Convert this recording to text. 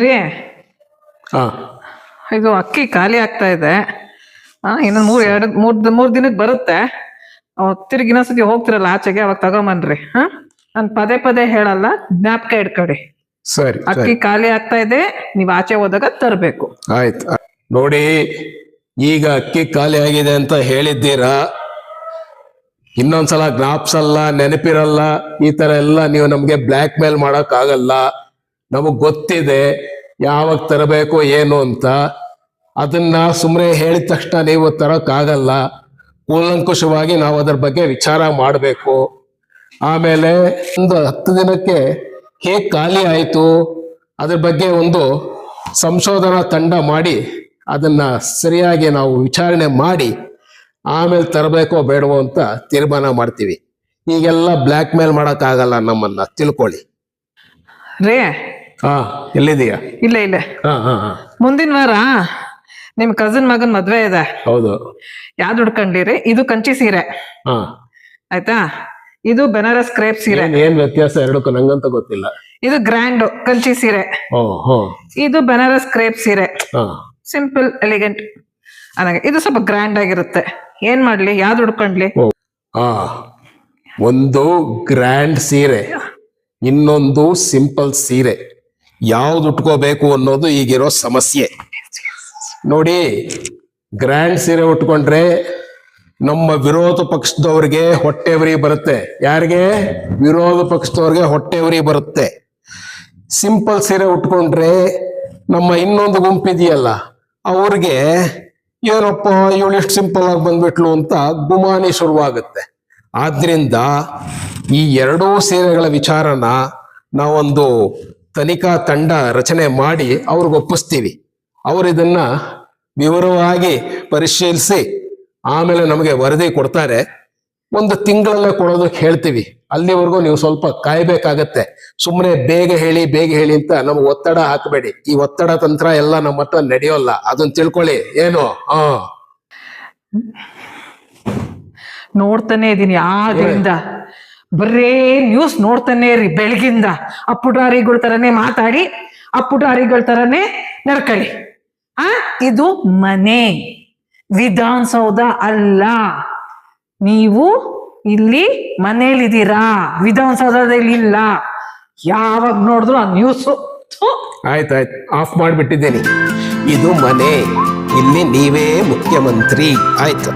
ರೀ ಹಾ. ಇದು ಅಕ್ಕಿ ಖಾಲಿ ಆಗ್ತಾ ಇದೆ. ಆ ಇನ್ನೊಂದು ಮೂರು ಎರಡು ಮೂರ್ ಮೂರ್ ದಿನಕ್ಕೆ ಬರುತ್ತೆ. ತಿರುಗಿ ಇನ್ನೊಂದ್ಸತಿ ಹೋಗ್ತಿರಲ್ಲ ಆಚೆಗೆ ಅವಾಗ ತಗೊಂಬನ್ರಿ. ಹಾ ನಾನು ಪದೇ ಪದೇ ಹೇಳಲ್ಲ ಜ್ಞಾಪಕ ಇಟ್ಕೊಡಿ. ಸರಿ. ಅಕ್ಕಿ ಖಾಲಿ ಆಗ್ತಾ ಇದೆ ನೀವ್ ಆಚೆ ಹೋದಾಗ ತರ್ಬೇಕು. ಆಯ್ತು. ನೋಡಿ ಈಗ ಅಕ್ಕಿ ಖಾಲಿ ಆಗಿದೆ ಅಂತ ಹೇಳಿದ್ದೀರಾ? ಇನ್ನೊಂದ್ಸಲ ಜ್ಞಾಪ್ಸಲ್ಲ, ನೆನಪಿರಲ್ಲ, ಈ ತರ ಎಲ್ಲ ನೀವು ನಮ್ಗೆ ಬ್ಲ್ಯಾಕ್ ಮೇಲ್ ಮಾಡಕ್ ಆಗಲ್ಲ ನಮಗ್ ಗೊತ್ತಿದೆ ಯಾವಾಗ ತರಬೇಕು ಏನು ಅಂತ. ಅದನ್ನ ಸುಮ್ಮನೆ ಹೇಳಿದ ತಕ್ಷಣ ನೀವು ತರಕ್ ಆಗಲ್ಲ ಕೂಲಂಕುಷವಾಗಿ ನಾವು ಅದ್ರ ಬಗ್ಗೆ ವಿಚಾರ ಮಾಡಬೇಕು. ಆಮೇಲೆ ಒಂದು ಹತ್ತು ದಿನಕ್ಕೆ ಹೇಗೆ ಖಾಲಿ ಆಯಿತು, ಅದ್ರ ಬಗ್ಗೆ ಒಂದು ಸಂಶೋಧನಾ ತಂಡ ಮಾಡಿ ಅದನ್ನ ಸರಿಯಾಗಿ ನಾವು ವಿಚಾರಣೆ ಮಾಡಿ ಆಮೇಲೆ ತರಬೇಕೋ ಬೇಡವೋ ಅಂತ ತೀರ್ಮಾನ ಮಾಡ್ತೀವಿ. ಈಗೆಲ್ಲ ಬ್ಲ್ಯಾಕ್ ಮೇಲ್ ಆಗಲ್ಲ ನಮ್ಮನ್ನ ತಿಳ್ಕೊಳ್ಳಿ. ರೇ ಹಾ ಎಲ್ಲಿದೀಯಾ ಇಲ್ಲ ಇಲ್ಲ. ಹಾ ಹಾ ಹಾ. ಮುಂದಿನ ವಾರ ನಿಮ್ ಕಸಿನ್ ಮಗನ್ ಮದ್ವೆ ಇದೆ. ಹೌದು. ಯಾವ್ದು ಹುಡ್ಕೊಂಡಿರಿ ಇದು ಕಂಚಿ ಸೀರೆ. ಹಾ. ಆಯ್ತಾ? ಇದು ಬೆನಾರಸ್ ಕ್ರೇಪ್ ಸೀರೆ. ಏನ್ ಏನ್ ವ್ಯತ್ಯಾಸ ಎರಡಕ್ಕೂ ನಂಗಂತ ಗೊತ್ತಿಲ್ಲ. ಇದು ಗ್ರ್ಯಾಂಡ್ ಕಂಚಿ ಸೀರೆ. ಓ ಹೋ. ಇದು ಬೆನಾರಸ್ ಕ್ರೇಪ್ ಸೀರೆ. ಹಾ. ಸಿಂಪಲ್ ಎಲಿಗೆಂಟ್ ಅನ್ನಂಗೆ ಇದು ಸ್ವಲ್ಪ ಗ್ರ್ಯಾಂಡ್ ಆಗಿರುತ್ತೆ. ಏನ್ ಮಾಡ್ಲಿ? ಯಾವ್ದು ಹುಡ್ಕೊಂಡ್ಲಿ ಆ, ಒಂದು ಗ್ರ್ಯಾಂಡ್ ಸೀರೆ, ಇನ್ನೊಂದು ಸಿಂಪಲ್ ಸೀರೆ. ಯಾವ್ದು ಉಟ್ಕೋಬೇಕು ಅನ್ನೋದು ಈಗಿರೋ ಸಮಸ್ಯೆ. ನೋಡಿ ಗ್ರ್ಯಾಂಡ್ ಸೀರೆ ಉಟ್ಕೊಂಡ್ರೆ ನಮ್ಮ ವಿರೋಧ ಪಕ್ಷದವ್ರಿಗೆ ಹೊಟ್ಟೆ ಉರಿ ಬರುತ್ತೆ. ಯಾರಿಗೆ? ವಿರೋಧ ಪಕ್ಷದವ್ರಿಗೆ ಹೊಟ್ಟೆ ಉರಿ ಬರುತ್ತೆ. ಸಿಂಪಲ್ ಸೀರೆ ಉಟ್ಕೊಂಡ್ರೆ ನಮ್ಮ ಇನ್ನೊಂದು ಗುಂಪಿದೆಯಲ್ಲ, ಅವ್ರಿಗೆ ಏನಪ್ಪ ಇವಳು ಎಷ್ಟು ಸಿಂಪಲ್ ಆಗಿ ಬಂದ್ಬಿಟ್ಲು ಅಂತ ಗುಮಾನಿ ಶುರುವಾಗುತ್ತೆ. ಆದ್ರಿಂದ ಈ ಎರಡೂ ಸೇವೆಗಳ ವಿಚಾರನ ನಾವೊಂದು ತನಿಖಾ ತಂಡ ರಚನೆ ಮಾಡಿ ಅವ್ರಿಗೆ ಒಪ್ಪಿಸ್ತೀವಿ. ಅವರು ಇದನ್ನ ವಿವರವಾಗಿ ಪರಿಶೀಲಿಸಿ ಆಮೇಲೆ ನಮಗೆ ವರದಿ ಕೊಡ್ತಾರೆ. ಒಂದು ತಿಂಗಳಲ್ಲೇ ಕೊಡೋದಕ್ಕೆ ಹೇಳ್ತೀವಿ. ಅಲ್ಲಿವರೆಗೂ ನೀವು ಸ್ವಲ್ಪ ಕಾಯ್ಬೇಕಾಗತ್ತೆ. ಸುಮ್ಮನೆ ಬೇಗ ಹೇಳಿ ಬೇಗ ಹೇಳಿ ಅಂತ ನಮ್ಗೆ ಒತ್ತಡ ಹಾಕಬೇಡಿ. ಈ ಒತ್ತಡ ತಂತ್ರ ಎಲ್ಲ ನಮ್ಮ ಹತ್ರ ನಡೆಯೋಲ್ಲ. ಅದನ್ನ ತಿಳ್ಕೊಳ್ಳಿ. ಏನು? ಹಾ. ನೋಡ್ತಾನೆ ಇದೀನಿ ಆದ್ರಿಂದ. ಬರೇ ನ್ಯೂಸ್ ನೋಡ್ತಾನೆ ರೀ ಬೆಳಗಿಂದ. ಆ ತರನೇ ಮಾತಾಡಿ ಆ ತರನೇ ನಡ್ಕೊಳ್ಳಿ. ಆ? ಇದು ಮನೆ. ವಿಧಾನಸೌಧ ಅಲ್ಲ. ನೀವು ಇಲ್ಲಿ ಮನೇಲಿದ್ದೀರಾ ವಿಧಾನಸೌಧದಲ್ಲಿ ಇಲ್ಲ. ಯಾವಾಗ ನೋಡಿದ್ರು ಆ ನ್ಯೂಸ್ ಆಯ್ತಾಯ್ತು ಆಫ್ ಮಾಡಿಬಿಟ್ಟಿದ್ದೀನಿ. ಇದು ಮನೆ. ಇಲ್ಲಿ ನೀವೇ ಮುಖ್ಯಮಂತ್ರಿ. ಆಯ್ತು.